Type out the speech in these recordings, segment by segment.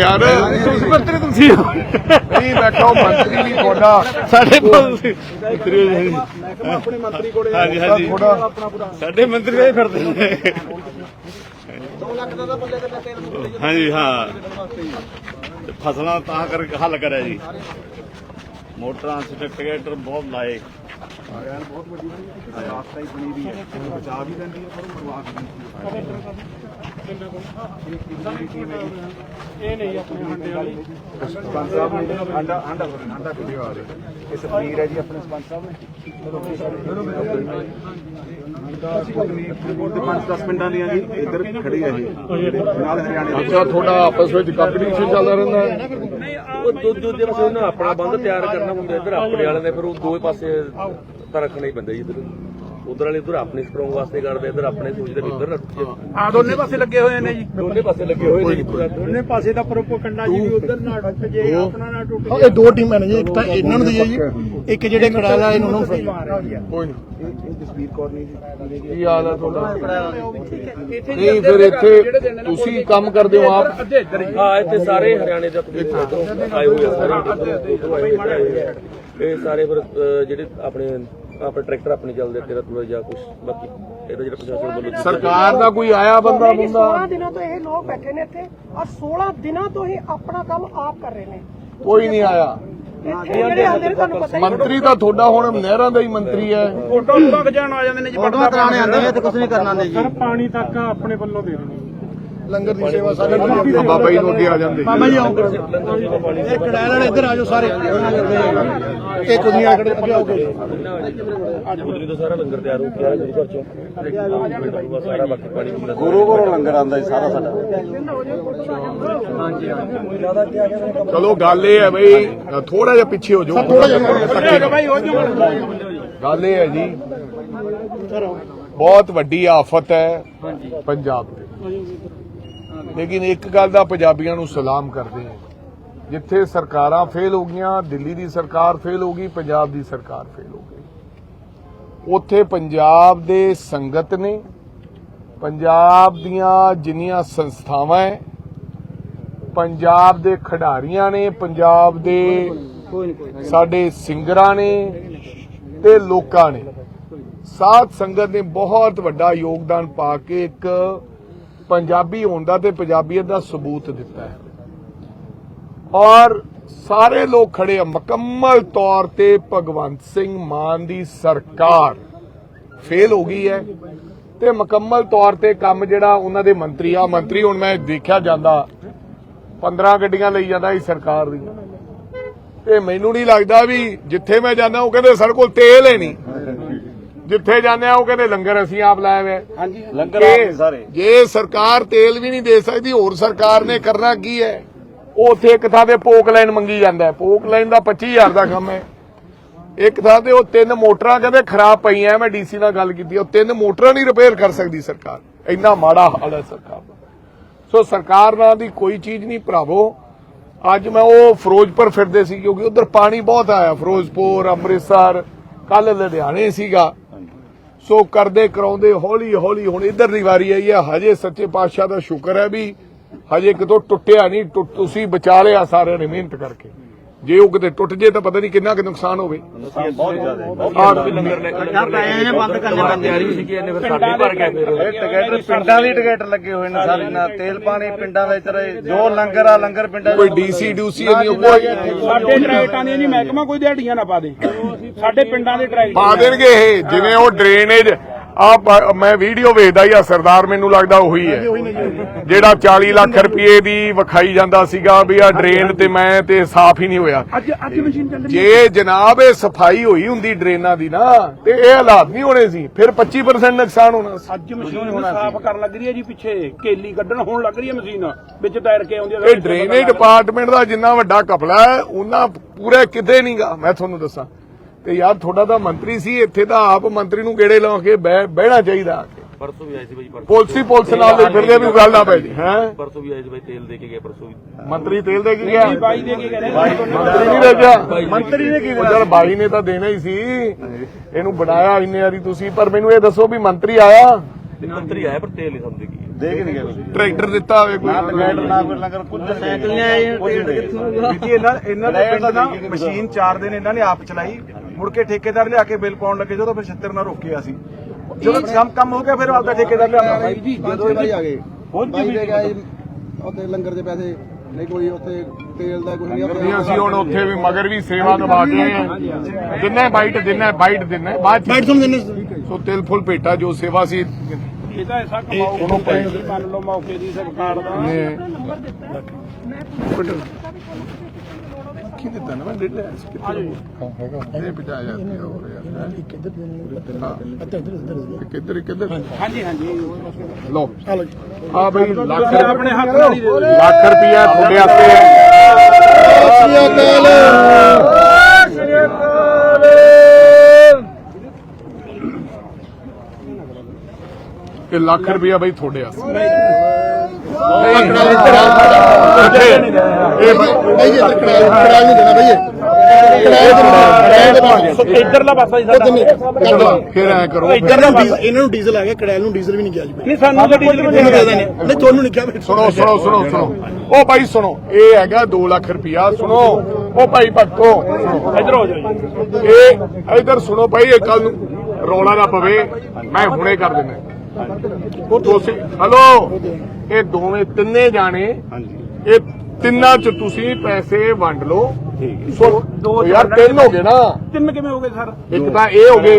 ਯਾਰ ਮੰਤਰੀ ਤੁਸੀਂ। ਨਹੀਂ ਬੈਠੋ ਮੰਤਰੀ ਵੀ ਤੁਹਾਡਾ। ਸਾਡੇ ਮੰਤਰੀ ਮੰਤਰੀ ਹੋ ਜੀ। ਆਪਣੇ ਮੰਤਰੀ ਕੋਲੇ ਹਾਂਜੀ ਹਾਂਜੀ। ਥੋੜਾ ਸਾਡੇ ਮੰਤਰੀ ਵੀ ਫਿਰਦੇ ਨੇ। 2 ਲੱਖ ਦਾ ਤਾਂ ਬੱਲੇ ਤੇ ਹਾਂਜੀ ਹਾਂ। ਫਸਲਾਂ ਤਾਂ ਕਰਕੇ ਹੱਲ ਕਰਿਆ ਜੀ। ਮੋਟਰਾਂ ਸਟਰਕਟਰ ਬਹੁਤ ਲਾਏ। ਬਹੁਤ ਵੱਡੀ ਰਾਸਤਾ ਹੀ ਬਣੀ ਦੀ ਹੈ। ਬਚਾ ਵੀ ਲੈਂਦੀ ਹੈ ਪਰ ਉਹ ਮਰਵਾ ਵੀ ਦਿੰਦੀ ਇਹ ਨਹੀਂ ਆਪਣੇ ਹੰਡੇ ਵਾਲੀ। ਸਰਪੰਚ ਸਾਹਿਬ ਨੇ ਆਂਡਾ ਆਂਡਾ ਆਂਡਾ ਵੀਡੀਓ ਆ ਰਹੀ ਇਹ ਸਪੀਰ ਹੈ ਜੀ ਆਪਣੇ ਸਰਪੰਚ ਸਾਹਿਬ ਨੇ। ਦੇ ਪੰਜ 10 ਪਿੰਡਾਂ ਦੀਆਂ ਜੀ ਇੱਧਰ ਖੜੀ ਹੈ ਜੀ ਨਾਲ ਹਰਿਆਣੇ ਦੀ ਅੱਛਾ ਤੁਹਾਡਾ ਆਪਸ ਵਿੱਚ ਕੰਪੀਟੀਸ਼ਨ ਚੱਲਦਾ ਰਹਿੰਦਾ ਹੈ ਉਹ ਦੋ ਦੂਜੇ ਪਾਸੇ ਉਹਨਾਂ ਆਪਣਾ ਬੰਦ ਤਿਆਰ ਕਰਨਾ ਹੁੰਦਾ ਇੱਧਰ ਆਪਣੇ ਵਾਲਿਆਂ ਨੇ ਫਿਰ ਉਹ ਦੋਵੇਂ ਪਾਸੇ ਤਾਂ ਰੱਖਣਾ ਹੀ ਪੈਂਦਾ ਜੀ ਇੱਧਰ। ਉਧਰ ਵਾਲੇ ਇੱਧਰ ਆਪਣੇ ਸਟਰੋਂਗ ਵਾਸਤੇ ਕਰਦੇ ਇੱਧਰ ਆਪਣੇ ਸੋਚਦੇ ਵੀ ਇੱਧਰ ਰੱਖੀਏ ਆ ਦੋਨੇ ਪਾਸੇ ਲੱਗੇ ਹੋਏ ਨੇ ਜੀ। ਦੋਨੇ ਪਾਸੇ ਲੱਗੇ ਹੋਏ ਨੇ ਦੋਨੇ ਪਾਸੇ ਦਾ ਪ੍ਰੋਪਗੈਂਡਾ ਜੀ ਵੀ ਉਧਰ ਨਾ ਟੁੱਟ ਜੇ ਆਪਣਾ ਨਾ ਟੁੱਟ ਇਹ ਦੋ ਟੀਮਾਂ ਨੇ ਜੀ ਇੱਕ ਤਾਂ ਇਹਨਾਂ ਨੂੰ ਦੀ ਹੈ ਜੀ ਇੱਕ ਜਿਹੜੇ ਖੜਾਲਾ ਇਹਨਾਂ ਨੂੰ ਕੋਈ ਨਹੀਂ। ਇਹ ਜਸਵੀਰ ਕੌਰ ਨੇ ਜੀ। ਕੀ ਹਾਲ ਤੁਹਾਡਾ? ਨਹੀਂ ਫਿਰ ਇੱਥੇ ਤੁਸੀਂ ਕੰਮ ਕਰਦੇ ਹੋ ਆਪ? ਹੀ। ਇੱਥੇ ਸਾਰੇ ਹਰਿਆਣੇ ਦਾ ਆਏ ਹੋਏ ਆ ਸਾਰੇ। ਉੱਧਰੋਂ। ਇਹ ਸਾਰੇ ਫਿਰ ਜਿਹੜੇ ਆਪਣੇ ਆਪਣੇ ਟਰੈਕਟਰ ਆਪਣੇ ਚੱਲਦੇ ਤੇਰਾ ਤੁਲਾ ਜਾਂ ਕੁਝ ਬਾਕੀ ਇਹਦਾ ਜਿਹੜਾ ਪ੍ਰਸ਼ਾਸਨ ਵੱਲੋਂ ਸਰਕਾਰ ਦਾ ਕੋਈ ਆਇਆ ਬੰਦਾ ਬੰਦਾ? 16 ਦਿਨਾਂ ਤੋਂ ਇਹ ਲੋਕ ਬੈਠੇ ਨੇ ਇੱਥੇ ਔਰ 16 ਦਿਨਾਂ ਤੋਂ ਹੀ ਆਪਣਾ ਕੰਮ ਆਪ ਕਰ ਰਹੇ ਨੇ। ਕੋਈ ਨਹੀਂ ਆਇਆ। ਮੰਤਰੀ ਤਾਂ ਤੁਹਾਡਾ ਹੁਣ ਨਹਿਰਾਂ ਦਾ ਹੀ ਮੰਤਰੀ ਹੈ। ਫੋਟੋ ਪੱਕ ਜਾਣ ਆ ਜਾਂਦੇ ਨੇ ਜੀ ਪੜਦਾ ਕਰਾਣੇ ਆਉਂਦੇ ਨੇ ਤੇ ਕੁਝ ਨਹੀਂ ਕਰਨਾ ਨੇ ਜੀ। ਸਰ ਪਾਣੀ ਤੱਕ ਆਪਣੇ ਵੱਲੋਂ ਦੇ ਦੇਣੀ ਲੰਗਰ ਦੀ ਸੇਵਾ ਸਾਰੇ ਤਾਂ ਬਾਬਾ ਜੀ ਨੂੰ ਅੱਗੇ ਆ ਜਾਂਦੇ। ਬਾਬਾ ਜੀ ਆਓ। ਇਹ ਕੜਾਇਲ ਵਾਲੇ ਇੱਧਰ ਆ ਜਾਓ ਸਾਰੇ। ਇੱਕ ਦੁਨੀਆ ਖੜੇ ਅੱਗੇ ਆਓ ਅੱਜ ਗੁਜਰੀ ਤੋਂ ਸਾਰਾ ਲੰਗਰ ਤਿਆਰ ਹੋ ਗਿਆ ਗੁਰੂ ਘਰ ਚੋਂ। ਸਾਰਾ ਬਾਕੀ ਪਾਣੀ ਪੀਣਾ। ਗੁਰੂ ਘਰੋਂ ਲੰਗਰ ਆਂਦਾ ਜੀ ਸਾਰਾ ਸਾਡਾ। ਚਲੋ ਗੱਲ ਇਹ ਹੈ ਬਈ ਥੋੜਾ ਜਿਹਾ ਪਿੱਛੇ ਹੋ ਜਾਓ। ਥੋੜਾ ਜਿਹਾ ਭਾਈ ਹੋ ਜਾਓ ਗੱਲ ਇਹ ਹੈ ਜੀ ਬਹੁਤ ਵੱਡੀ ਆਫਤ ਹੈ ਪੰਜਾਬ ਤੇ। ਲੇਕਿਨ ਇੱਕ ਗੱਲ ਦਾ ਪੰਜਾਬੀਆਂ ਨੂੰ ਸਲਾਮ ਕਰਦੇ ਹਾਂ। ਜਿੱਥੇ ਸਰਕਾਰਾਂ ਫੇਲ ਹੋ ਗਈਆਂ, ਦਿੱਲੀ ਦੀ ਸਰਕਾਰ ਫੇਲ ਹੋ ਗਈ, ਪੰਜਾਬ ਦੀ ਸਰਕਾਰ ਫੇਲ ਹੋ ਗਈ। ਉੱਥੇ ਪੰਜਾਬ ਦੇ ਸੰਗਤ ਨੇ ਪੰਜਾਬ ਦੀਆਂ ਜਿੰਨੀਆਂ ਸੰਸਥਾਵਾਂ ਹੈ, ਪੰਜਾਬ ਦੇ ਖਿਡਾਰੀਆਂ ਨੇ, ਪੰਜਾਬ ਦੇ ਸਾਡੇ ਸਿੰਗਰਾਂ ਨੇ ਤੇ ਲੋਕਾਂ ਨੇ। ਸਾਥ ਸੰਗਤ ਨੇ ਬਹੁਤ ਵੱਡਾ ਯੋਗਦਾਨ ਪਾ ਕੇ ਇੱਕ ਪੰਜਾਬੀ ਹੋਣ ਦਾ ਤੇ ਪੰਜਾਬੀਅਤ ਦਾ ਸਬੂਤ ਦਿੱਤਾ ਹੈ। ਔਰ ਸਾਰੇ ਲੋਕ ਖੜੇ ਆ। ਮੁਕੰਮਲ ਤੌਰ ਤੇ ਭਗਵੰਤ ਸਿੰਘ ਮਾਨ ਦੀ ਸਰਕਾਰ ਫੇਲ ਹੋ ਗਈ ਹੈ ਤੇ ਮੁਕੰਮਲ ਤੌਰ ਤੇ ਕੰਮ ਜਿਹੜਾ ਉਹਨਾਂ ਦੇ ਮੰਤਰੀ ਆ, ਮੰਤਰੀ ਹੁਣ ਮੈਂ ਦੇਖਿਆ ਜਾਂਦਾ 15 ਗੱਡੀਆਂ ਲਈ ਜਾਂਦਾ ਸੀ ਸਰਕਾਰ ਦੀ ਤੇ ਮੈਨੂੰ ਨਹੀਂ ਲੱਗਦਾ ਵੀ ਜਿੱਥੇ ਮੈਂ ਜਾਂਦਾ ਉਹ ਕਹਿੰਦੇ ਸਾਡੇ ਕੋਲ ਤੇਲ ਹੈ ਨਹੀਂ। ਜਿੱਥੇ ਜਾਂਦੇ ਆ ਉਹ ਕਹਿੰਦੇ ਲੰਗਰ ਅਸੀਂ ਆਪ ਲਾਏ ਹੋਏ ਹਾਂਜੀ। ਲੰਗਰ ਆਪ ਸਾਰੇ। ਜੇ ਸਰਕਾਰ ਤੇਲ ਵੀ ਨਹੀਂ ਦੇ ਸਕਦੀ ਹੋਰ ਸਰਕਾਰ ਨੇ ਕਰਨਾ ਕੀ ਹੈ? ਉਹ ਉੱਥੇ ਇੱਕ ਥਾਂ ਤੇ ਪੋਕ ਲਾਈਨ ਮੰਗੀ ਜਾਂਦਾ ਹੈ। ਪੋਕ ਲਾਈਨ ਦਾ 25000 ਦਾ ਕੰਮ ਹੈ। ਇੱਕ ਥਾਂ ਤੇ ਉਹ ਤਿੰਨ ਮੋਟਰਾਂ ਕਹਿੰਦੇ ਖਰਾਬ ਪਈਆਂ ਮੈਂ ਡੀਸੀ ਨਾਲ ਗੱਲ ਕੀਤੀ ਉਹ ਤਿੰਨ ਮੋਟਰਾਂ ਨਹੀਂ ਰਿਪੇਅਰ ਕਰ ਸਕਦੀ ਸਰਕਾਰ। ਇੰਨਾ ਮਾੜਾ ਹਾਲ ਹੈ ਸਰਕਾਰ ਦਾ। ਸੋ ਸਰਕਾਰ ਨਾਲ ਦੀ ਕੋਈ ਚੀਜ਼ ਨਹੀਂ ਭਰਾਵੋ। ਅੱਜ ਮੈਂ ਉਹ ਫਿਰੋਜ਼ਪੁਰ ਫਿਰਦੇ ਸੀ ਕਿਉਂਕਿ ਉਧਰ ਪਾਣੀ ਬਹੁਤ ਆਇਆ। ਫਿਰੋਜ਼ਪੁਰ ਅੰਮ੍ਰਿਤਸਰ ਕੱਲ ਲੁਧਿਆਣੇ ਸੀਗਾ। ਸੋ ਕਰਦੇ ਕਰਾਉਂਦੇ ਹੌਲੀ ਹੌਲੀ। ਹੁਣ ਇਧਰ ਦੀ ਵਾਰੀ ਆਈ ਹੈ। ਹਜੇ ਸੱਚੇ ਪਾਤਸ਼ਾਹ ਦਾ ਸ਼ੁਕਰ ਹੈ ਵੀ ਹਜੇ ਕਿਤੋਂ ਟੁੱਟਿਆ ਨਹੀਂ। ਤੁਸੀਂ ਬਚਾ ਲਿਆ ਸਾਰਿਆਂ ਨੇ ਮਿਹਨਤ ਕਰਕੇ। ਜੇ ਉਹ ਕਿਤੇ ਟੁੱਟ ਜੇ ਤਾਂ ਪਤਾ ਨਹੀਂ ਕਿੰਨਾ ਕੁ ਨੁਕਸਾਨ ਹੋਵੇ। ਬਹੁਤ ਜ਼ਿਆਦਾ ਲੰਗਰ ਲੈ ਇਹਨੇ ਬੰਦ ਕਰਨੇ ਬੰਦ ਤਿਆਰੀ ਸੀ ਕਿ ਇਹਨੇ ਫਿਰ ਸਾਡੇ ਭਰ ਗਿਆ ਫਿਰ ਟਿਕਟ ਪਿੰਡਾਂ ਦੀ ਟਿਕਟ ਲੱਗੇ ਹੋਏ ਨੇ ਸਾਰੇ ਨਾਲ। ਤੇਲ ਪਾਣੀ ਪਿੰਡਾਂ ਵਿੱਚ ਰਹੇ। ਜੋ ਲੰਗਰ ਆ ਲੰਗਰ ਪਿੰਡਾਂ ਕੋਈ ਡੀਸੀ ਡੂਸੀ ਨਹੀਂ ਕੋਈ ਸਾਡੇ ਟਰੈਕਟਾਂ ਦੀਆਂ ਨਹੀਂ ਮਹਿਕਮਾ ਕੋਈ ਦਿਹਾੜੀਆਂ ਨਾ ਪਾ ਦੇ। ਸਾਡੇ ਪਿੰਡਾਂ ਦੇ ਟਰੈਕਟਰ ਪਾ ਦੇਣਗੇ ਇਹ ਜਿਵੇਂ ਉਹ ਡਰੇਨੇਜ ਆ ਮੈਂ ਵੀਡੀਓ ਵੇਖਦਾ ਹੀ ਆ ਸਰਦਾਰ ਮੈਨੂੰ ਲੱਗਦਾ ਉਹੀ ਹੈ। ਜਿਹੜਾ 40 ਲੱਖ ਰੁਪਏ ਦੀ ਵਿਖਾਈ ਜਾਂਦਾ ਸੀਗਾ ਵੀ ਆ ਡਰੇਨ ਤੇ ਮੈਂ ਤੇ ਸਾਫ਼ ਹੀ ਨਹੀਂ ਹੋਇਆ। ਜੇ ਜਨਾਬ ਇਹ ਸਫ਼ਾਈ ਹੋਈ ਹੁੰਦੀ ਡਰੇਨਾਂ ਦੀ ਨਾ ਤੇ ਇਹ ਹਾਲਾਤ ਨਹੀਂ ਹੋਣੇ ਸੀ ਫਿਰ 25% ਨੁਕਸਾਨ ਹੋਣਾ ਸੀ। ਅੱਜ ਮਸ਼ੀਨ ਸਾਫ਼ ਕਰਨ ਲੱਗ ਰਹੀ ਹੈ ਜੀ ਪਿੱਛੇ ਕੇਲੀ ਕੱਢਣ ਹੋਣ ਲੱਗ ਰਹੀ ਹੈ ਮਸ਼ੀਨ ਵਿੱਚ ਤੈਰ ਕੇ ਆਉਂਦੀ ਹੈ ਇਹ ਡਰੇਨੇਜ ਡਿਪਾਰਟਮੈਂਟ ਦਾ ਜਿੰਨਾ ਵੱਡਾ ਕਪਲਾ ਹੈ ਉਹਨਾਂ ਪੂਰੇ ਕਿਤੇ ਨਹੀਂਗਾ ਮੈਂ ਤੁਹਾਨੂੰ ਦੱਸਾਂ ਤੇ ਯਾਰ ਤੁਹਾਡਾ ਤਾਂ ਮੰਤਰੀ ਸੀ ਇੱਥੇ ਤਾਂ ਆਪ ਮੰਤਰੀ ਨੂੰ ਗੇੜੇ ਲਾ ਕੇ ਬਹਿ- ਬਹਿਣਾ ਚਾਹੀਦਾ ਆ ਕੇ। ਪਰਸੋਂ ਵੀ ਆਏ ਸੀ ਬਾਈ ਪਰਸੋਂ ਪੁਲਸੀ ਪੁਲਿਸ ਨਾਲ ਦੇ ਫਿਰਦੇ ਵੀ ਗੱਲ ਨਾ ਪੈ ਜੀ ਹੈ? ਪਰਸੋਂ ਵੀ ਆਏ ਸੀ ਬਾਈ ਤੇਲ ਦੇ ਕੇ ਗਏ ਪਰਸੋਂ ਵੀ। ਮੰਤਰੀ ਤੇਲ ਦੇ ਕੇ ਗਿਆ? ਬਾਈ ਦੇ ਕੇ ਗਏ ਮੰਤਰੀ ਨਹੀਂ ਗਿਆ ਮੰਤਰੀ ਨੇ ਕੀ ਦੇਣਾ? ਚਲ ਬਾਈ ਨੇ ਤਾਂ ਦੇਣਾ ਹੀ ਸੀ। ਇਹਨੂੰ ਬਣਾਇਆ ਇੰਨੇ ਵਾਰੀ ਤੁਸੀਂ ਪਰ ਮੈਨੂੰ ਇਹ ਦੱਸੋ ਵੀ ਮੰਤਰੀ ਆਇਆ? ਮੰਤਰੀ ਆਇਆ ਪਰ ਤੇਲ ਨਹੀਂ ਸਮਝਦੇ ਕੀ ਦੇਖ ਨਹੀਂ ਤੁਸੀਂ। ਟਰੈਕਟਰ ਦਿੱਤਾ ਹੋਵੇ ਕੋਈ। ਨਾ ਟਰੈਕਟਰ ਨਾ ਕੋਈ ਲੰਗਰ ਕੁਝ ਸਾਈਕਲ ਨਹੀਂ ਆਏ ਕਿੱਥੋਂ ਜੀ ਇਹਨਾਂ ਇਹਨਾਂ ਦੇ ਮਸ਼ੀਨ ਚਾਰ ਦਿਨ ਇਹਨਾਂ ਨੇ ਆਪ ਚਲਾਈ। ਮੁੜ ਕੇ ਠੇਕੇਦਾਰ ਲਿਆ ਕੇ ਬਿੱਲ ਪਾਉਣ ਲੱਗੇ ਜਦੋਂ ਫਿਰ 76 ਨਾਲ ਰੋਕਿਆ ਸੀ। ਜਦੋਂ ਕੰਮ ਕੰਮ ਹੋ ਗਿਆ ਫਿਰ ਆਪਦਾ ਠੇਕੇਦਾਰ ਲਿਆਂਦਾ ਜੀ ਜਦੋਂ ਇਹ ਭਾਈ ਆ ਗਏ ਹੁਣ ਜੀ ਉੱਥੇ ਲੰਗਰ ਦੇ ਪੈਸੇ ਨਹੀਂ ਕੋਈ ਉੱਥੇ ਤੇਲ ਦਾ ਕੁਝ ਨਹੀਂ ਨਹੀਂ ਅਸੀਂ ਹੁਣ ਉੱਥੇ ਵੀ ਮਗਰ ਵੀ ਸੇਵਾ ਨਿਭਾ ਕੇ ਆਏ ਹਾਂ। ਦਿਨੇ ਬਾਈਟ ਦਿਨੇ ਬਾਈਟ ਦਿਨੇ। ਬਾਅਦ ਬਾਈਟ ਦਿਨੇ ਸੋ। ਤਿਲ ਫੁੱਲ ਭੇਟਾ ਜੋ ਸੇਵਾ ਸੀ। ਇਹ ਤਾਂ ਐਸਾ ਕਮਾਓ ਪੈਸੇ ਮੰਨ ਲਓ ਮੌਕੇ ਦੀ ਸਰਕਾਰ ਦਾ। ਨੇ ਕੀ ਦਿੱਤਾ ਨਾ? ਮੈਂ ਡੇਢ ਲਿਆ ਸੀ ਕਿੱਥੇ ਹੈਗਾ। ਇਹ ਬਚਾ ਜਾਂਦੇ ਹੋ ਰਿਹਾ ਕਿੱਧਰ ਕਿੱਧਰ ਕਿੱਧਰ ਹਾਂਜੀ ਹਾਂਜੀ। ਲੋ ਆ ਬਈ ਲੱਖ ਆਪਣੇ ਹੱਥ ਨਾਲ ਲੱਖ ਰੁਪਇਆ ਤੁਹਾਡੇ ਹੱਥੇ ਇਹ ਲੱਖ ਰੁਪਇਆ ਬਈ ਤੁਹਾਡੇ ਬਈ- ਭਾਈ ਜੀ ਇੱਧਰ ਕਿਰਾਇਆ ਕਿਰਾਇਆ ਨਹੀਂ ਦੇਣਾ ਭਾਈ ਇਹ ਕਿਰਾਇਆ ਦੇਣਾ ਕਿਰਾਇਆ ਦੇਣਾ ਇਧਰਲਾ ਪਾਸਾ ਹੀ ਸਾਡਾ। ਫਿਰ ਐ ਕਰੋ ਇੱਧਰ ਨੂੰ ਡੀਜ਼ਲ ਇਹਨਾਂ ਨੂੰ ਡੀਜ਼ਲ ਆ ਗਿਆ ਕਿਰਾਇਆ ਨੂੰ ਡੀਜ਼ਲ ਵੀ ਨਹੀਂ ਗਿਆ ਜੀ ਨਹੀਂ ਸਾਨੂੰ ਤਾਂ ਡੀਜ਼ਲ ਵੀ ਨਹੀਂ ਦੇ ਦੇਣੇ ਨਹੀਂ ਤੁਹਾਨੂੰ ਨਹੀਂ ਕਿਹਾ ਮੈਂ ਸੁਣੋ ਸੁਣੋ ਸੁਣੋ ਸੁਣੋ। ਉਹ ਭਾਈ ਸੁਣੋ ਇਹ ਹੈਗਾ 2 ਲੱਖ ਰੁਪਇਆ ਸੁਣੋ। ਉਹ ਭਾਈ ਭਗਤੋ ਇਧਰ ਹੋ ਜਾਓ ਜੀ। ਇਹ ਇਧਰ ਸੁਣੋ ਭਾਈ ਇਹ ਕੱਲ ਨੂੰ ਰੌਲਾ ਨਾ ਪਵੇ। ਮੈਂ ਹੁਣੇ ਕਰ ਦਿੰਦਾ। ਉਹ ਤੁਸੀਂ ਹਲੋ ਇਹ ਦੋਵੇਂ ਤਿੰਨੇ ਜਾਣੇ ਹਾਂਜੀ। ਇਹ ਤਿੰਨਾਂ ਚ ਤੁਸੀਂ ਪੈਸੇ ਵੰਡ ਲਓ। ਸੋ ਯਾਰ ਤਿੰਨ ਹੋ ਗਏ ਨਾ। ਤਿੰਨ ਕਿਵੇਂ ਹੋ ਗਏ ਸਰ? ਇੱਕ ਤਾਂ ਇਹ ਹੋ ਗਏ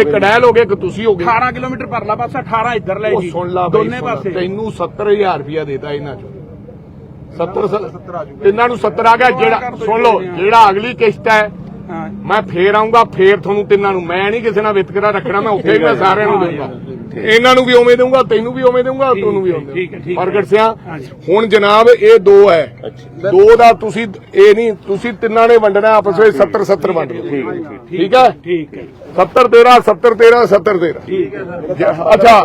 ਇੱਕ ਡੈਲ ਹੋ ਗਏ। ਇੱਕ ਤੁਸੀਂ ਹੋ ਗਏ। 18 ਕਿਲੋਮੀਟਰ ਪਰਲਾ ਪਾਸਾ 18 ਇੱਧਰ ਲੈ ਉਹ ਜੀ। ਸੁਣ ਲਾ ਬਈ ਦੋਨੇ। ਪਾਸੇ। ਤੈਨੂੰ 70000 ਰੁਪਇਆ ਦੇਤਾ ਇਹਨਾਂ ਚੋਂ। 70 ਤਿੰਨਾਂ ਨੂੰ 70 ਆ ਗਿਆ ਜਿਹੜਾ ਸੁਣ ਲਓ ਜਿਹੜਾ ਅਗਲੀ ਕਿਸ਼ਤ ਹਾਂ ਮੈਂ ਫੇਰ ਆਉਂਗਾ ਫੇਰ ਤੁਹਾਨੂੰ ਤਿੰਨਾਂ ਨੂੰ। ਮੈਂ ਨਹੀਂ ਕਿਸੇ ਨਾਲ ਵਿਤਕਰਾ ਰੱਖਣਾ ਮੈਂ ਉੱਥੇ ਵੀ ਮੈਂ ਸਾਰਿਆਂ ਨੂੰ ਦੇਊਂਗਾ। ਇਹਨਾਂ ਨੂੰ ਵੀ ਉਵੇਂ ਦੇਊਂਗਾ ਤੈਨੂੰ ਵੀ ਉਵੇਂ ਦੇਊਂਗਾ ਤੁਹਾਨੂੰ ਵੀ ਉਵੇਂ ਠੀਕ ਹੈ, ਠੀਕ ਹੈ। ਪ੍ਰਗਟ ਸਿਆ ਹੁਣ ਜਨਾਬ ਇਹ ਦੋ ਹੈ। ਦੋ ਦਾ ਤੁਸੀਂ ਇਹ ਨਹੀਂ ਤੁਸੀਂ ਤਿੰਨਾਂ ਨੇ ਵੰਡਣਾ ਆਪਸ ਵਿੱਚ 70 70 ਵੰਡ ਲਓ। ਠੀਕ ਹੈ ਠੀਕ ਹੈ। 70 13 70 13 70 13 ਅੱਛਾ।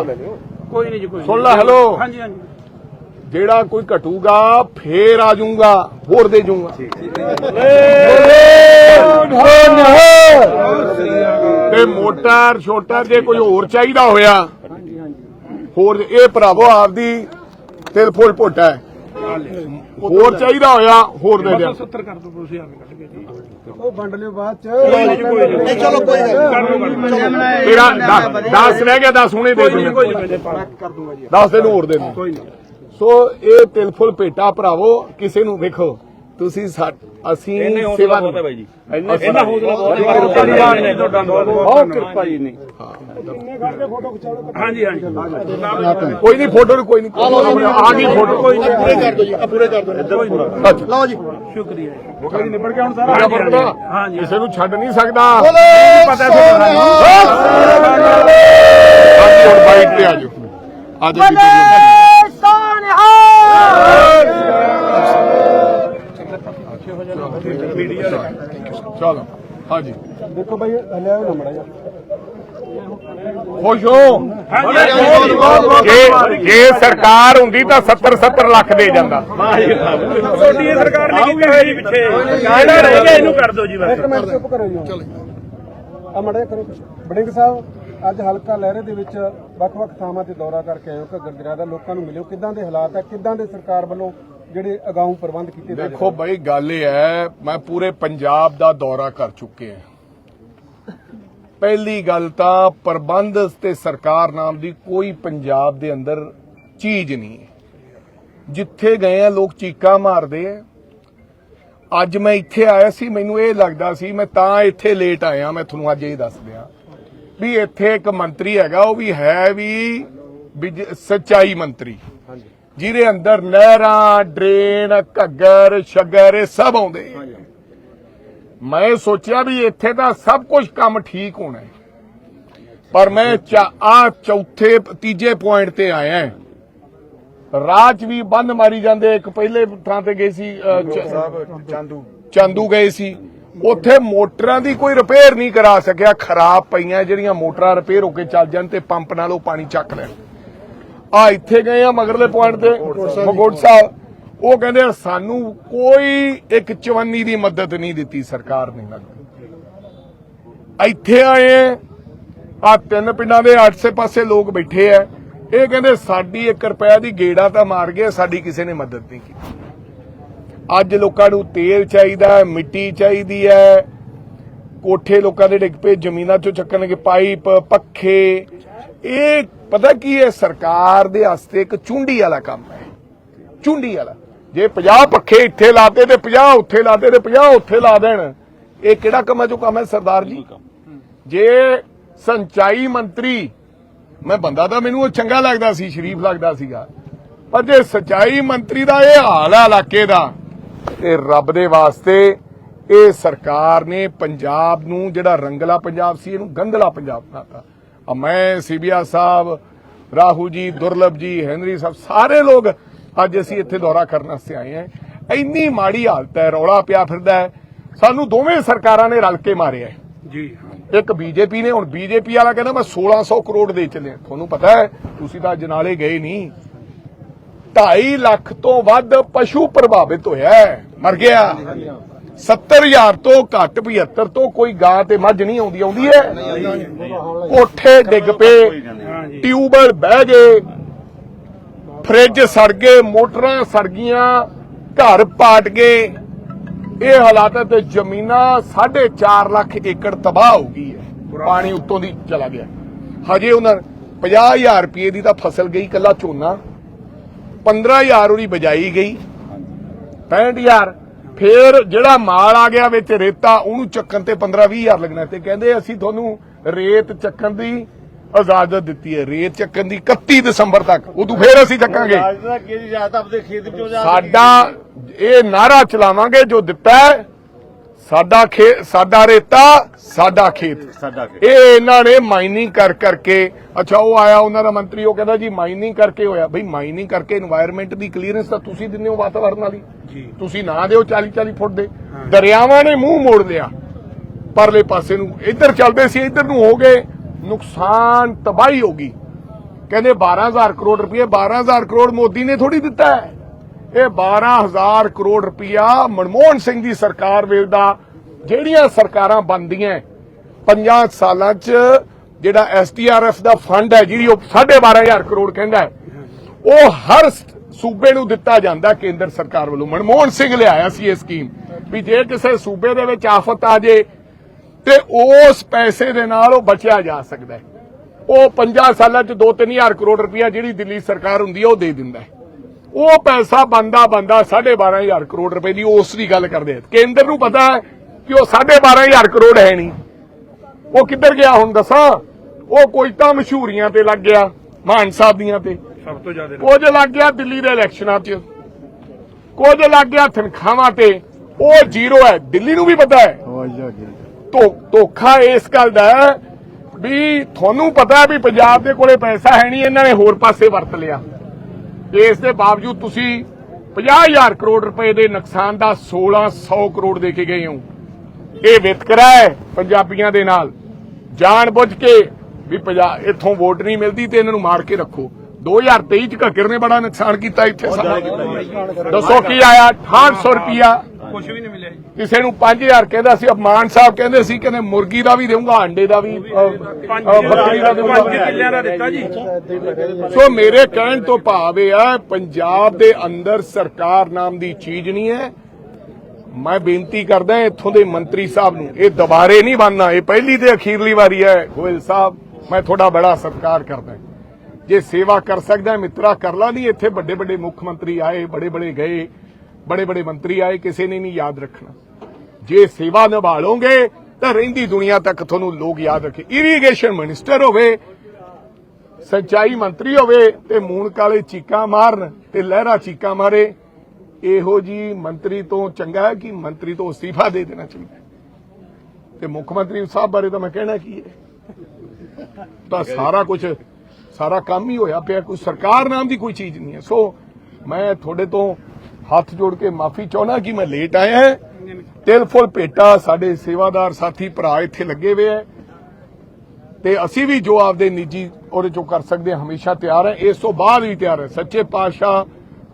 ਕੋਈ ਨਹੀਂ ਜੀ ਕੋਈ ਸੁਣ ਲੈ ਹੈਲੋ ਹਾਂਜੀ ਹਾਂਜੀ। ਜਿਹੜਾ ਕੋਈ ਘਟੂਗਾ ਫੇਰ ਆ ਜਾਊਗਾ ਹੋਰ ਦੇ ਜਾਊਗਾ। ਤੇ ਮੋਟਰ ਛੋਟਾ ਜੇ ਕੋਈ ਹੋਰ ਚਾਹੀਦਾ ਹੋਇਆ ਹੋਰ ਇਹ ਭਰਾਵੋ ਆਪਦੀ ਤਿਲ ਫੁੱਲ ਭੋਟਾ ਹੈ। ਹੋਰ ਚਾਹੀਦਾ ਹੋਇਆ ਹੋਰ ਦੇ ਦਿਆ। 70 ਕਰ ਦੋ ਤੁਸੀਂ ਆਵੇਂ ਕੱਢ ਕੇ ਜੀ। ਉਹ ਵੰਡ ਲਿਓ ਬਾਅਦ ਚ। ਨਹੀਂ ਚਲੋ ਕੋਈ ਗੱਲ ਤੇਰਾ 10 ਰਹਿ ਗਿਆ 10 ਹੁਣੇ ਦੇ ਦੂੰਗਾ। ਕੋਈ ਨਹੀਂ ਕਰ ਦੂੰਗਾ ਜੀ। 10 ਦਿਨ ਹੋਰ ਦੇ ਦੂੰ ਕੋਈ ਨਹੀਂ। ਸੋ ਇਹ ਤਿਲ ਫੁੱਲ ਭੇਟਾ ਭਰਾਵੋ ਕਿਸੇ ਨੂੰ ਵੇਖੋ। ਤੁਸੀਂ ਅਸੀਂ ਇਹਨੇ ਸੇਵਾ ਹੈ ਬਾਈ ਜੀ। ਇਹਦਾ ਹੌਸਲਾ ਬਹੁਤ ਹੈ। ਬਹੁਤ ਕਿਰਪਾ ਜੀ ਨੇ ਹਾਂਜੀ ਹਾਂਜੀ। ਕੋਈ ਨਹੀਂ ਫੋਟੋ ਨੂੰ ਕੋਈ ਨਹੀਂ। ਆ ਗਈ ਫੋਟੋ। ਕੋਈ ਨਹੀਂ ਪੂਰੇ ਕਰ ਦਿਓ ਜੀ। ਆ ਪੂਰੇ ਕਰ ਦਿਓ ਅੱਛਾ। ਲਓ ਜੀ। ਸ਼ੁਕਰੀਆ ਨਿਬੜ ਗਿਆ ਹੁਣ ਸਾਰਾ? ਹਾਂਜੀ। ਕਿਸੇ ਨੂੰ ਛੱਡ ਨਹੀਂ ਸਕਦਾ। ਪਤਾ ਹੈ ਅੱਜ ਹੁਣ ਬਾਈਕ ਤੇ ਆ ਜਾਓ। ਆ ਜਾਓ ਜੀ ਚਲੋ ਹਾਂਜੀ। ਦੇਖੋ ਭਾਈ ਹਲਿਆ ਨਾ ਮੜਾ ਜਾ ਖੁਸ਼ ਹੋ। ਜੇ ਜੇ ਸਰਕਾਰ ਹੁੰਦੀ ਤਾਂ 70 70 ਲੱਖ ਦੇ ਜਾਂਦਾ। ਛੋਟੀ ਇਹ ਸਰਕਾਰ ਨੇ ਕੀਤਾ ਹੋਇਆ ਜੀ ਪਿੱਛੇ। ਜਿਹੜਾ ਰਹਿ ਗਿਆ ਇਹਨੂੰ ਕਰ ਦਿਓ ਜੀ ਬਸ। ਇੱਕ ਮਿੰਟ ਚੁੱਪ ਕਰੋ ਜੀ। ਆ ਮੜਾ ਕਰੋ ਬੜਿੰਗ ਸਾਹਿਬ ਅੱਜ ਹਲਕਾ ਲਹਿਰੇ ਦੇ ਵਿੱਚ ਵੱਖ-ਵੱਖ ਥਾਵਾਂ ਤੇ ਦੌਰਾ ਕਰਕੇ ਆਏ ਹੋ। ਘੱਗਰ ਦਰਿਆ ਦਾ ਲੋਕਾਂ ਨੂੰ ਮਿਲਿਓ। ਕਿੱਦਾਂ ਦੇ ਹਾਲਾਤ ਹੈ ਕਿੱਦਾਂ ਦੇ ਸਰਕਾਰ ਵੱਲੋਂ ਜਿਹੜੇ ਅਗਾਊਂ ਪ੍ਰਬੰਧ ਕੀਤੇ ਜਾ ਦੇਖੋ ਬਈ ਗੱਲ ਇਹ ਹੈ ਮੈਂ ਪੂਰੇ ਪੰਜਾਬ ਦਾ ਦੌਰਾ ਕਰ ਚੁੱਕੇ ਹਾਂ। ਪਹਿਲੀ ਗੱਲ ਤਾਂ ਪ੍ਰਬੰਧ ਤੇ ਸਰਕਾਰ ਨਾਮ ਦੀ ਕੋਈ ਪੰਜਾਬ ਦੇ ਅੰਦਰ ਚੀਜ਼ ਨਹੀਂ ਹੈ। ਜਿੱਥੇ ਗਏ ਆ ਲੋਕ ਚੀਕਾਂ ਮਾਰਦੇ ਆ। ਅੱਜ ਮੈਂ ਇੱਥੇ ਆਇਆ ਸੀ ਮੈਨੂੰ ਇਹ ਲੱਗਦਾ ਸੀ ਮੈਂ ਤਾਂ ਇੱਥੇ ਲੇਟ ਆਇਆ ਮੈਂ ਤੁਹਾਨੂੰ ਅੱਜ ਇਹ ਦੱਸ ਦਿਆਂ। ਵੀ ਇੱਥੇ ਇੱਕ ਮੰਤਰੀ ਹੈਗਾ ਉਹ ਵੀ ਹੈ ਵੀ ਸੱਚਾਈ ਮੰਤਰੀ। ਜਿਹਦੇ ਅੰਦਰ ਨਹਿਰਾਂ ਡਰੇਨ ਘੱਗਰ ਸ਼ੱਗਰ ਇਹ ਸਭ ਆਉਂਦੇ। ਮੈਂ ਸੋਚਿਆ ਵੀ ਇੱਥੇ ਤਾਂ ਸਭ ਕੁਝ ਕੰਮ ਠੀਕ ਹੋਣਾ ਪਰ ਮੈਂ ਆ ਚੌਥੇ ਤੀਜੇ ਪੁਆਇੰਟ ਤੇ ਆਇਆ 'ਚ ਵੀ ਬੰਦ ਮਾਰੀ ਜਾਂਦੇ ਇੱਕ ਪਹਿਲੇ ਥਾਂ ਤੇ ਗਏ ਸੀ ਚਾਂਦੂ। ਚਾਂਦੂ ਗਏ ਸੀ। ਉੱਥੇ ਮੋਟਰਾਂ ਦੀ ਕੋਈ ਰਿਪੇਅਰ ਨਹੀਂ ਕਰਾ ਸਕਿਆ। ਖਰਾਬ ਪਈਆਂ ਜਿਹੜੀਆਂ ਮੋਟਰਾਂ ਰਿਪੇਅਰ ਹੋ ਕੇ ਚੱਲ ਜਾਣ ਤੇ ਪੰਪ ਨਾਲ ਉਹ ਪਾਣੀ ਚੱਕ ਲੈਣ। ਆ ਇੱਥੇ ਗਏ ਆ ਮਗਰਲੇ ਪੁਆਇੰਟ ਤੇ ਮਗੋੜ ਸਾਹਿਬ। ਉਹ ਕਹਿੰਦੇ ਸਾਨੂੰ ਕੋਈ ਇੱਕ ਚਵੰਨੀ ਦੀ ਮਦਦ ਨਹੀਂ ਦਿੱਤੀ ਸਰਕਾਰ ਨੇ ਨਾ। ਇੱਥੇ ਆਏ ਆ ਤਿੰਨ ਪਿੰਡਾਂ ਦੇ ਆਸੇ ਪਾਸੇ ਲੋਕ ਬੈਠੇ ਆ। ਇਹ ਕਹਿੰਦੇ, ਸਾਡੀ 1 ਰੁਪਏ ਦੀ ਗੇੜਾ ਤਾਂ ਮਾਰ ਗਏ ਸਾਡੀ ਕਿਸੇ ਨੇ ਮਦਦ ਨਹੀਂ ਕੀਤੀ। ਅੱਜ ਲੋਕਾਂ ਨੂੰ ਤੇਲ ਚਾਹੀਦਾ ਮਿੱਟੀ ਚਾਹੀਦੀ ਹੈ। ਕੋਠੇ ਲੋਕਾਂ ਦੇ ਡਿੱਗ ਪਏ, ਜ਼ਮੀਨਾਂ ਚੋਂ ਚੱਕਣਗੇ, ਪਾਈਪ, ਪੱਖੇ। ਇਹ ਪਤਾ ਕੀ ਹੈ? ਸਰਕਾਰ ਦੇ ਵਾਸਤੇ ਇੱਕ ਚੁੰਡੀ ਵਾਲਾ ਕੰਮ ਹੈ। ਚੁੰਡੀ ਵਾਲਾ। ਜੇ 50 ਪੱਖੇ ਇੱਥੇ ਲਾਤੇ ਤੇ 50 ਉੱਥੇ ਲਾਤੇ ਤੇ 50 ਉੱਥੇ ਲਾ ਦੇਣ ਇਹ ਕਿਹੜਾ ਕੰਮ ਹੈ ਜੋ ਕੰਮ ਹੈ ਸਰਦਾਰ ਜੀ? ਜੇ ਸੰਚਾਈ ਮੰਤਰੀ ਮੈਂ ਬੰਦਾ ਤਾਂ ਮੈਨੂੰ ਉਹ ਚੰਗਾ ਲੱਗਦਾ ਸੀ ਸ਼ਰੀਫ ਲੱਗਦਾ ਸੀਗਾ। ਪਰ ਜੇ ਸਚਾਈ ਮੰਤਰੀ ਦਾ ਇਹ ਹਾਲ ਹੈ ਇਲਾਕੇ ਦਾ ਤੇ ਰੱਬ ਦੇ ਵਾਸਤੇ ਇਹ ਸਰਕਾਰ ਨੇ ਪੰਜਾਬ ਨੂੰ ਜਿਹੜਾ ਰੰਗਲਾ ਪੰਜਾਬ ਸੀ ਇਹਨੂੰ ਗੰਧਲਾ ਪੰਜਾਬ ਬਣਾਤਾ। ਮੈਂ ਸੀਬੀਆ ਸਾਹਿਬ ਰਾਹੁਲ ਜੀ ਦੁਰਲਭ ਜੀ ਹੈਨਰੀ ਸਾਹਿਬ ਸਾਰੇ ਲੋਕ ਅੱਜ ਅਸੀਂ ਇੱਥੇ ਦੌਰਾ ਕਰਨ ਵਾਸਤੇ ਆਏ ਹਾਂ। ਇੰਨੀ ਮਾੜੀ ਹਾਲਤ ਹੈ ਰੌਲਾ ਪਿਆ ਫਿਰਦਾ ਹੈ। ਸਾਨੂੰ ਦੋਵੇਂ ਸਰਕਾਰਾਂ ਨੇ ਰਲ ਕੇ ਮਾਰਿਆ ਹੈ। ਜੀ ਇੱਕ ਬੀਜੇਪੀ ਨੇ ਹੁਣ ਬੀਜੇਪੀ ਵਾਲਾ ਕਹਿੰਦਾ ਮੈਂ 1600 ਕਰੋੜ ਦੇ ਚੱਲੇ ਤੁਹਾਨੂੰ ਪਤਾ ਹੈ ਤੁਸੀਂ ਤਾਂ ਜਨਾਲੇ ਗਏ ਨਹੀਂ। 2.5 ਲੱਖ ਤੋਂ ਵੱਧ ਪਸ਼ੂ ਪ੍ਰਭਾਵਿਤ ਹੋਇਆ ਮਰ ਗਿਆ। 70000 ਤੋਂ ਘੱਟ 75 ਤੋਂ ਕੋਈ ਗਾਂ ਤੇ ਮੱਝ ਨਹੀਂ ਆਉਂਦੀ ਆਉਂਦੀ ਹੈ? ਕੋਠੇ ਡਿੱਗ ਪਏ ਟਿਊਬਲ ਬਹਿ ਗਏ, ਫ੍ਰਿਜ ਸੜ ਗਏ, ਮੋਟਰਾਂ ਸੜ ਗਈਆਂ, ਘਰ ਪਾਟ ਗਏ। ਇਹ ਹਾਲਾਤ ਤੇ ਜ਼ਮੀਨਾਂ 4.5 ਲੱਖ ਏਕੜ ਤਬਾਹ ਹੋ ਗਈ ਹੈ। ਪਾਣੀ ਉੱਤੋਂ ਦੀ ਚਲਾ ਗਿਆ। ਹਜੇ ਉਹਨਾਂ 50000 ਰੁਪਏ ਦੀ ਤਾਂ ਫਸਲ ਗਈ ਕੱਲਾ ਝੋਨਾ। 15000 ਉਹਦੀ ਬਜਾਈ ਗਈ। 65000 ਫੇਰ ਜਿਹੜਾ ਮਾਲ ਆ ਗਿਆ ਵਿੱਚ ਰੇਤਾ ਉਹਨੂੰ ਚੱਕਣ ਤੇ 15 20000 ਲੱਗਣਾ ਤੇ ਕਹਿੰਦੇ ਅਸੀਂ ਤੁਹਾਨੂੰ ਰੇਤ ਚੱਕਣ ਦੀ ਇਜਾਜ਼ਤ ਦਿੱਤੀ ਹੈ। ਰੇਤ ਚੱਕਣ ਦੀ 31 ਦਸੰਬਰ ਤੱਕ। ਉਦੋਂ ਫੇਰ ਅਸੀਂ ਚੱਕਾਂਗੇ। ਸਾਡਾ ਇਹ ਨਾਰਾ ਚਲਾਵਾਂਗੇ ਜੋ ਦਿੱਤਾ ਹੈ। ਸਾਡਾ ਖੇਤ ਸਾਡਾ ਰੇਤਾ ਸਾਡਾ ਖੇਤ। ਇਹ ਇਹਨਾਂ ਨੇ ਮਾਈਨਿੰਗ ਕਰ ਕਰਕੇ ਅੱਛਾ ਉਹ ਆਇਆ ਉਹਨਾਂ ਦਾ ਮੰਤਰੀ ਉਹ ਕਹਿੰਦਾ ਜੀ ਮਾਈਨਿੰਗ ਕਰਕੇ ਹੋਇਆ। ਬਈ ਮਾਈਨਿੰਗ ਕਰਕੇ এনवायरमेंट ਦੀ ਕਲੀਅਰੈਂਸ ਤਾਂ ਤੁਸੀਂ ਦਿੰਦੇ ਹੋ ਵਾਤਾਵਰਨ ਵਾਲੀ। ਤੁਸੀਂ ਨਾ ਦਿਓ 40 40 ਫੁੱਟ ਦੇ। ਦਰਿਆਵਾਂ ਨੇ ਮੂੰਹ ਮੋੜ ਲਿਆ ਪਰਲੇ ਪਾਸੇ ਨੂੰ। ਇੱਧਰ ਚੱਲਦੇ ਸੀ ਇੱਧਰ ਨੂੰ ਹੋ ਗਏ। ਨੁਕਸਾਨ ਤਬਾਹੀ ਹੋ ਗਈ। ਕਹਿੰਦੇ 12000 ਕਰੋੜ ਰੁਪਏ 12000 ਕਰੋੜ ਮੋਦੀ ਨੇ ਥੋੜੀ ਦਿੱਤਾ ਹੈ। ਇਹ 12000 ਕਰੋੜ ਰੁਪਇਆ ਮਨਮੋਹਨ ਸਿੰਘ ਦੀ ਸਰਕਾਰ ਵੇਲੇ ਦਾ, ਜਿਹੜੀਆਂ ਸਰਕਾਰਾਂ ਬਣਦੀਆਂ ਪੰਜਾਂ ਸਾਲਾਂ 'ਚ ਜਿਹੜਾ ਐਸਟੀਆਰਐਫ ਦਾ ਫੰਡ ਹੈ, ਜਿਹੜੀ ਉਹ 12500 ਕਰੋੜ ਕਹਿੰਦਾ ਉਹ ਹਰ ਸ- ਸੂਬੇ ਨੂੰ ਦਿੱਤਾ ਜਾਂਦਾ ਕੇਂਦਰ ਸਰਕਾਰ ਵੱਲੋਂ। ਮਨਮੋਹਨ ਸਿੰਘ ਲਿਆਇਆ ਸੀ ਇਹ ਸਕੀਮ ਵੀ ਜੇ ਕਿਸੇ ਸੂਬੇ ਦੇ ਵਿੱਚ ਆਫਤ ਆ ਜੇ, ਤੇ ਉਸ ਪੈਸੇ ਦੇ ਨਾਲ ਉਹ ਬਚਿਆ ਜਾ ਸਕਦਾ ਉਹ 50 ਸਾਲਾਂ ਚ 2-3000 ਕਰੋੜ ਰੁਪਇਆ ਜਿਹੜੀ ਦਿੱਲੀ ਸਰਕਾਰ ਹੁੰਦੀ ਹੈ, ਉਹ ਦੇ ਦਿੰਦਾ ਹੈ। ਉਹ ਪੈਸਾ ਬੰਦਾ ਬੰਦਾ 12500 ਕਰੋੜ ਰੁਪਏ ਦੀ ਉਸ ਦੀ ਗੱਲ ਕਰਦੇ ਆ। ਕੇਂਦਰ ਨੂੰ ਪਤਾ ਹੈ ਕਿ ਉਹ 12500 ਕਰੋੜ ਹੈ ਨਹੀਂ। ਉਹ ਕਿੱਧਰ ਗਿਆ ਹੁਣ ਦੱਸਾਂ? ਉਹ ਕੋਈ ਤਾਂ ਮਸ਼ਹੂਰੀਆਂ ਤੇ ਲੱਗ ਗਿਆ ਮਾਨ ਸਾਹਿਬ ਦੀਆਂ ਤੇ। ਸਭ ਤੋਂ ਜ਼ਿਆਦਾ ਕੁਝ ਲੱਗ ਗਿਆ ਦਿੱਲੀ ਦੇ ਇਲੈਕਸ਼ਨਾਂ 'ਚ। ਕੁਝ ਲੱਗ ਗਿਆ ਤਨਖਾਹਾਂ ਤੇ। ਉਹ ਜ਼ੀਰੋ ਹੈ। ਦਿੱਲੀ ਨੂੰ ਵੀ ਪਤਾ ਹੈ। ਧੋਖਾ ਇਸ ਗੱਲ ਦਾ ਹੈ ਵੀ ਤੁਹਾਨੂੰ ਪਤਾ ਹੈ ਵੀ ਪੰਜਾਬ ਦੇ ਕੋਲੇ ਪੈਸਾ ਹੈ ਨਹੀਂ ਇਹਨਾਂ ਨੇ ਹੋਰ ਪਾਸੇ ਵਰਤ ਲਿਆ। ਇਸ ਦੇ ਬਾਵਜੂਦ ਤੁਸੀਂ 50000 ਕਰੋੜ ਰੁਪਏ ਦੇ ਨੁਕਸਾਨ ਦਾ 1600 ਕਰੋੜ ਦੇ ਕੇ ਗਏ ਹੋ। ਇਹ ਵਿਤਕਰਾ ਹੈ ਪੰਜਾਬੀਆਂ ਦੇ ਨਾਲ। ਜਾਣ ਬੁੱਝ ਕੇ ਵੀ ਇੱਥੋਂ ਵੋਟ ਨਹੀਂ ਮਿਲਦੀ ਤੇ ਇਹਨਾਂ ਨੂੰ ਮਾਰ ਕੇ ਰੱਖੋ। 2023 ਚ ਘੱਗਰ ਨੇ ਬੜਾ ਨੁਕਸਾਨ ਕੀਤਾ ਇੱਥੇ। ਦੱਸੋ ਕੀ ਆਇਆ? 6800 ਰੁਪਿਆ ਕੁਝ ਵੀ ਨਹੀਂ ਮਿਲਿਆ ਜੀ। ਕਿਸੇ ਨੂੰ 5000 ਕਹਿੰਦਾ ਸੀ ਅਪਮਾਨ ਸਾਹਿਬ ਕਹਿੰਦੇ ਸੀ ਕਹਿੰਦੇ ਮੁਰਗੀ ਦਾ ਵੀ ਦੇਊਂਗਾ ਅੰਡੇ ਦਾ ਵੀ ਬੱਕਰੀ ਦਾ ਕਿੱਲਿਆਂ ਦਾ ਦਿੱਤਾ ਜੀ। ਸੋ ਮੇਰੇ ਕਹਿਣ ਤੋਂ ਭਾਵ ਇਹ ਹੈ ਪੰਜਾਬ ਦੇ ਅੰਦਰ ਸਰਕਾਰ ਨਾਮ ਦੀ ਚੀਜ਼ ਨਹੀਂ ਹੈ। ਮੈਂ ਬੇਨਤੀ ਕਰਦਾ ਇੱਥੋਂ ਦੇ ਮੰਤਰੀ ਸਾਹਿਬ ਨੂੰ ਇਹ ਦੁਬਾਰੇ ਨਹੀਂ ਬਣਨਾ। ਇਹ ਪਹਿਲੀ ਤੇ ਅਖੀਰਲੀ ਵਾਰੀ ਹੈ ਗੋਇਲ ਸਾਹਿਬ ਮੈਂ ਤੁਹਾਡਾ ਬੜਾ ਸਤਿਕਾਰ ਕਰਦਾ ਜੇ ਸੇਵਾ ਕਰ ਸਕਦਾ ਮਿੱਤਰਾ ਕਰ ਲਾ ਨਹੀਂ ਇੱਥੇ ਵੱਡੇ ਵੱਡੇ ਮੁੱਖ ਮੰਤਰੀ ਆਏ ਬੜੇ ਬੜੇ ਗਏ। ਬੜੇ ਬੜੇ ਮੰਤਰੀ ਆਏ, ਕਿਸੇ ਨੇ ਨਹੀਂ ਯਾਦ ਰੱਖਣਾ। ਜੇ ਸੇਵਾ ਨਿਭਾਲੋਗੇ, ਤਾਂ ਰਹਿੰਦੀ ਦੁਨੀਆ ਤੱਕ ਤੁਹਾਨੂੰ ਲੋਕ ਯਾਦ ਰੱਖੇ। ਇਰੀਗੇਸ਼ਨ ਮਿਨਿਸਟਰ ਹੋਵੇ, ਸਿੰਚਾਈ ਮੰਤਰੀ ਹੋਵੇ, ਤੇ ਮੂਣ ਕਾਲੇ ਚੀਕਾਂ ਮਾਰਨ, ਤੇ ਲਹਿਰਾ ਚੀਕਾਂ ਮਾਰੇ, ਇਹੋ ਜੀ ਮੰਤਰੀ ਤੋਂ ਚੰਗਾ ਹੈ ਕਿ ਮੰਤਰੀ ਤੋਂ ਅਸਤੀਫਾ ਦੇ ਦੇਣਾ ਚਾਹੀਦਾ ਤੇ ਮੁੱਖ ਮੰਤਰੀ ਸਾਹਿਬ ਬਾਰੇ ਤਾਂ ਮੈਂ ਕਹਿਣਾ ਕੀ ਹੈ? ਤਾਂ ਸਾਰਾ ਕੁਝ ਸਾਰਾ ਕੰਮ ਹੀ ਹੋਇਆ ਪਿਆ, ਕੋਈ ਸਰਕਾਰ ਨਾਮ ਦੀ ਕੋਈ ਚੀਜ਼ ਨਹੀਂ ਹੈ। ਸੋ ਮੈਂ ਤੁਹਾਡੇ ਤੋਂ ਹੱਥ ਜੋੜ ਕੇ ਮਾਫੀ ਚਾਹੁੰਦਾ ਕਿ ਮੈਂ ਲੇਟ ਆਇਆ ਹਾਂ। ਤਿਲ ਫੁੱਲ ਭੇਟਾ ਸਾਡੇ ਸੇਵਾਦਾਰ ਸਾਥੀ ਭਰਾ ਇੱਥੇ ਲੱਗੇ ਹੋਏ ਹੈ ਤੇ ਅਸੀਂ ਵੀ ਜੋ ਆਪਦੇ ਨਿੱਜੀ ਉਹਦੇ ਚੋਂ ਕਰ ਸਕਦੇ ਹਾਂ ਹਮੇਸ਼ਾ ਤਿਆਰ ਹੈ। ਇਸ ਤੋਂ ਬਾਅਦ ਵੀ ਤਿਆਰ ਹੈ। ਸੱਚੇ ਪਾਤਸ਼ਾਹ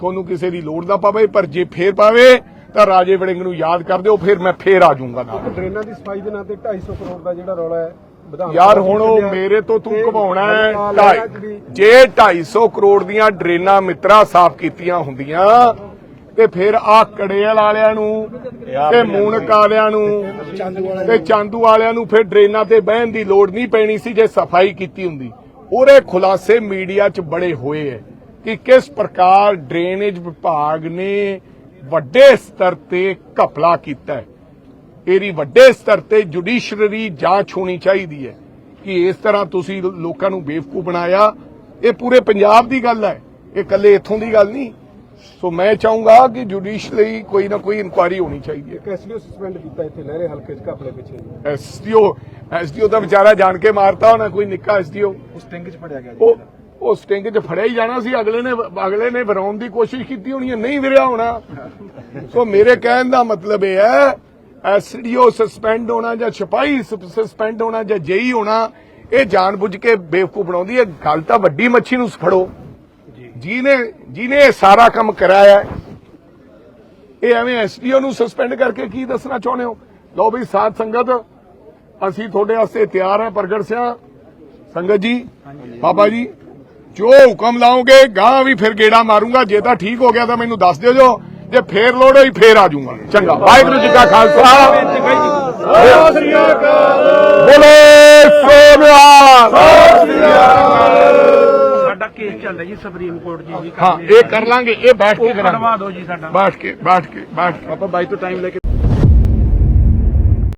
ਤੁਹਾਨੂੰ ਕਿਸੇ ਦੀ ਲੋੜ ਨਾ ਪਵੇ ਪਰ ਜੇ ਫੇਰ ਪਾਵੇ ਤਾਂ ਰਾਜੇ ਵੜਿੰਗ ਨੂੰ ਯਾਦ ਕਰ ਦਿਓ ਫਿਰ ਮੈਂ ਫੇਰ ਆ ਜਾਊਂਗਾ ਨਾਲ। ਡਰੇਨਾਂ ਦੀ ਸਫ਼ਾਈ ਦੇ ਨਾਂ ਤੇ 250 ਕਰੋੜ ਦਾ ਜਿਹੜਾ ਰੌਲਾ ਹੈ ਯਾਰ ਹੁਣ ਉਹ। ਮੇਰੇ ਤੋਂ ਤੂੰ ਘਵਾਉਣਾ ਹੈ ਜੇ 250 ਕਰੋੜ ਦੀਆਂ ਡਰੇਨਾਂ ਮਿੱਤਰਾ ਸਾਫ਼ ਕੀਤੀਆਂ ਹੁੰਦੀਆਂ ਤੇ ਫਿਰ ਆ ਕੜੇਲ ਵਾਲਿਆਂ ਨੂੰ ਤੇ ਮੂਨਕ ਵਾਲਿਆਂ ਨੂੰ ਤੇ ਚਾਂਦੂ ਵਾਲਿਆਂ ਨੂੰ। ਫਿਰ ਡਰੇਨਾਂ ਤੇ ਬਹਿਣ ਦੀ ਲੋੜ ਨਹੀਂ ਪੈਣੀ ਸੀ ਜੇ ਸਫ਼ਾਈ ਕੀਤੀ ਹੁੰਦੀ। ਉਹਦੇ ਖੁਲਾਸੇ ਮੀਡੀਆ 'ਚ ਬੜੇ ਹੋਏ ਐ ਕਿ ਕਿਸ ਪ੍ਰਕਾਰ ਡਰੇਨੇਜ ਵਿਭਾਗ ਨੇ ਵੱਡੇ ਸਤਰ ਤੇ ਘਪਲਾ ਕੀਤਾ ਇਹਦੀ ਵੱਡੇ ਸਤਰ ਤੇ ਜੁਡੀਸ਼ਰੀ ਜਾਂਚ ਹੋਣੀ ਚਾਹੀਦੀ ਹੈ ਕਿ ਇਸ ਤਰ੍ਹਾਂ ਤੁਸੀਂ ਲੋਕਾਂ ਨੂੰ ਬੇਵਕੂਫ ਬਣਾਇਆ। ਇਹ ਪੂਰੇ ਪੰਜਾਬ ਦੀ ਗੱਲ ਹੈ ਇਹ ਇਕੱਲੇ ਇੱਥੋਂ ਦੀ ਗੱਲ ਨਹੀਂ। ਸੋ ਮੈਂ ਚਾਹੂੰਗਾ ਕਿ ਜੁਡੀਸ਼ਰੀ ਕੋਈ ਨਾ ਕੋਈ ਇਨਕੁਆਇਰੀ ਹੋਣੀ ਚਾਹੀਦੀ ਹੈ ਐਸਡੀਓ ਸਸਪੈਂਡ ਕੀਤਾ ਇੱਥੇ ਲਹਿਰੇ ਹਲਕੇ 'ਚ ਘਪਲੇ ਪਿੱਛੇ ਐਸਡੀਓ ਐਸਡੀਓ ਦਾ ਵਿਚਾਰਾ ਜਾਣ ਕੇ ਮਾਰਤਾ ਹੋਣਾ ਕੋਈ ਨਿੱਕਾ ਐਸਡੀਓ ਉਸ ਟਿੰਗ 'ਚ ਫੜਿਆ ਗਿਆ ਉਹ ਉਹ ਸਟਿੰਗ 'ਚ ਫੜਿਆ ਹੀ ਜਾਣਾ ਸੀ ਅਗਲੇ ਨੇ ਅਗਲੇ ਨੇ ਵਰਾਉਣ ਦੀ ਕੋਸ਼ਿਸ਼ ਕੀਤੀ ਹੋਣੀ ਹੈ ਨਹੀਂ ਵਿਰਿਆ ਹੋਣਾ ਸੋ ਮੇਰੇ ਕਹਿਣ ਦਾ ਮਤਲਬ ਇਹ ਹੈ ਐਸਡੀਓ ਸਸਪੈਂਡ ਹੋਣਾ ਜਾਂ ਸਿਪਾਹੀ ਸਸਪੈਂਡ ਹੋਣਾ ਜਾਂ ਜੇਈ ਹੋਣਾ ਇਹ ਜਾਣਬੁੱਝ ਕੇ ਬੇਵਕੂਫ ਬਣਾਉਂਦੀ ਹੈ ਗੱਲ ਤਾਂ ਵੱਡੀ ਮੱਛੀ ਨੂੰ ਫੜੋ ਜਿਹਨੇ ਜਿਹਨੇ ਇਹ ਸਾਰਾ ਕੰਮ ਕਰਾਇਆ ਇਹ ਐਵੇਂ ਐਸਡੀਓ ਨੂੰ ਸਸਪੈਂਡ ਕਰਕੇ ਕੀ ਦੱਸਣਾ ਚਾਹੁੰਦੇ ਹੋ? ਲਓ ਵੀ ਸਾਧ ਸੰਗਤ ਅਸੀਂ ਤੁਹਾਡੇ ਵਾਸਤੇ ਤਿਆਰ ਹਾਂ ਪ੍ਰਗਟ ਸਿਆ। ਸੰਗਤ ਜੀ ਬਾਬਾ ਜੀ ਜੋ ਹੁਕਮ ਲਾਓਗੇ ਗਾਂ ਵੀ ਫਿਰ ਗੇੜਾ ਮਾਰੂੰਗਾ। ਜੇ ਤਾਂ ਠੀਕ ਹੋ ਗਿਆ ਤਾਂ ਮੈਨੂੰ ਦੱਸ ਦਿਓ ਜੋ। ਜੇ ਫੇਰ ਲੋੜ ਹੋਈ ਫੇਰ ਆ ਜਾਊਂਗਾ। ਚੰਗਾ। ਵਾਹਿਗੁਰੂ ਜੀ ਕਾ ਖਾਲਸਾ। ਬੋਲੋ ਸੋਨਿਆ ਸਾਡਾ ਕੇਸ ਚੱਲਦਾ ਜੀ ਸੁਪਰੀਮ ਕੋਰਟ ਜੀ ਜੀ ਹਾਂ ਇਹ ਕਰ ਲਾਂਗੇ ਇਹ ਬੈਠ ਕੇ ਕਰਾਂਗੇ? ਦਿਓ ਜੀ ਸਾਡਾ। ਬੈਠ ਕੇ ਬੈਠ ਕੇ ਬੈਠ ਕੇ। ਆਪਾਂ ਬਾਈ ਤੋਂ ਟਾਈਮ ਲੈ ਕੇ